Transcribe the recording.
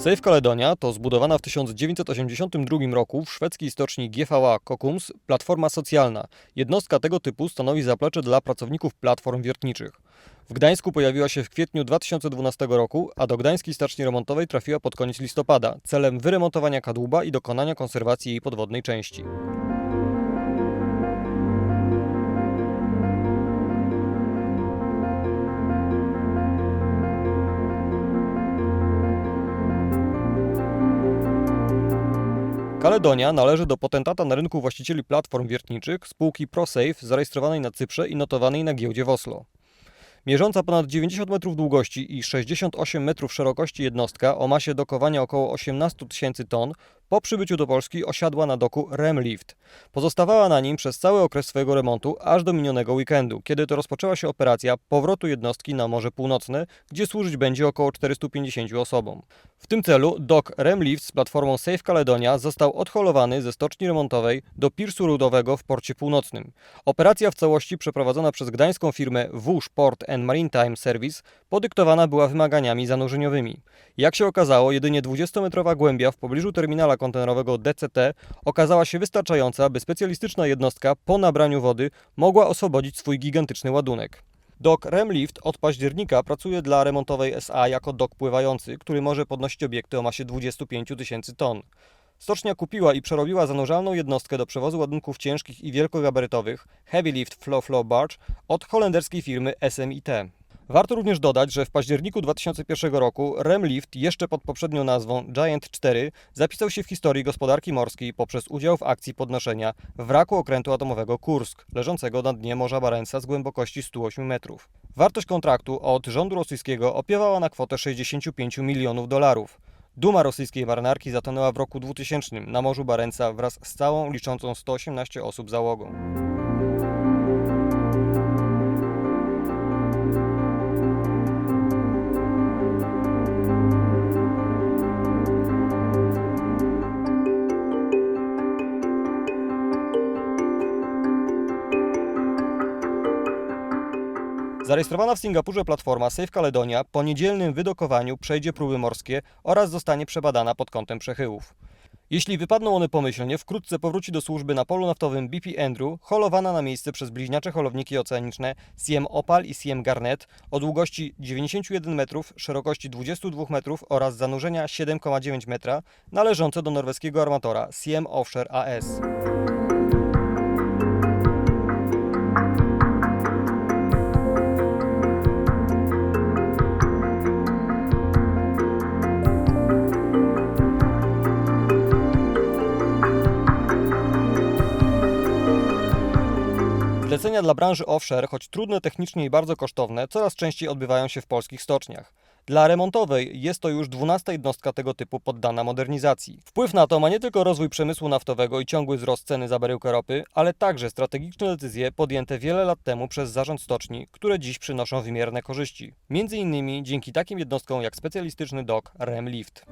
Safe Caledonia to zbudowana w 1982 roku w szwedzkiej stoczni GVA Kockums platforma socjalna. Jednostka tego typu stanowi zaplecze dla pracowników platform wiertniczych. W Gdańsku pojawiła się w kwietniu 2012 roku, a do gdańskiej staczni remontowej trafiła pod koniec listopada celem wyremontowania kadłuba i dokonania konserwacji jej podwodnej części. Kaledonia należy do potentata na rynku właścicieli platform wiertniczych spółki ProSafe zarejestrowanej na Cyprze i notowanej na giełdzie w Oslo. Mierząca ponad 90 metrów długości i 68 metrów szerokości jednostka o masie dokowania około 18 tysięcy ton po przybyciu do Polski osiadła na doku Remlift. Pozostawała na nim przez cały okres swojego remontu aż do minionego weekendu, kiedy to rozpoczęła się operacja powrotu jednostki na Morze Północne, gdzie służyć będzie około 450 osobom. W tym celu dok Remlift z platformą Safe Caledonia został odholowany ze stoczni remontowej do Pirsu Rudowego w porcie północnym. Operacja w całości przeprowadzona przez gdańską firmę Wóż Port and Maritime Service podyktowana była wymaganiami zanurzeniowymi. Jak się okazało, jedynie 20-metrowa głębia w pobliżu terminala kontenerowego DCT okazała się wystarczająca, by specjalistyczna jednostka po nabraniu wody mogła oswobodzić swój gigantyczny ładunek. Dok Remlift od października pracuje dla remontowej SA jako dok pływający, który może podnosić obiekty o masie 25 tysięcy ton. Stocznia kupiła i przerobiła zanurzalną jednostkę do przewozu ładunków ciężkich i wielkogabarytowych Heavy Lift Flow Flow Barge od holenderskiej firmy SMIT. Warto również dodać, że w październiku 2001 roku Remlift, jeszcze pod poprzednią nazwą Giant 4, zapisał się w historii gospodarki morskiej poprzez udział w akcji podnoszenia wraku okrętu atomowego Kursk, leżącego na dnie Morza Barenca z głębokości 108 metrów. Wartość kontraktu od rządu rosyjskiego opiewała na kwotę 65 milionów dolarów. Duma rosyjskiej marynarki zatonęła w roku 2000 na Morzu Barenca wraz z całą liczącą 118 osób załogą. Zarejestrowana w Singapurze platforma Safe Caledonia po niedzielnym wydokowaniu przejdzie próby morskie oraz zostanie przebadana pod kątem przechyłów. Jeśli wypadną one pomyślnie, wkrótce powróci do służby na polu naftowym BP Andrew, holowana na miejsce przez bliźniacze holowniki oceaniczne Siem Opal i Siem Garnet o długości 91 metrów, szerokości 22 metrów oraz zanurzenia 7,9 metra, należące do norweskiego armatora Siem Offshore AS. Zlecenia dla branży offshore, choć trudne technicznie i bardzo kosztowne, coraz częściej odbywają się w polskich stoczniach. Dla remontowej jest to już 12 jednostka tego typu poddana modernizacji. Wpływ na to ma nie tylko rozwój przemysłu naftowego i ciągły wzrost ceny za baryłkę ropy, ale także strategiczne decyzje podjęte wiele lat temu przez zarząd stoczni, które dziś przynoszą wymierne korzyści. Między innymi dzięki takim jednostkom jak specjalistyczny dok Remlift.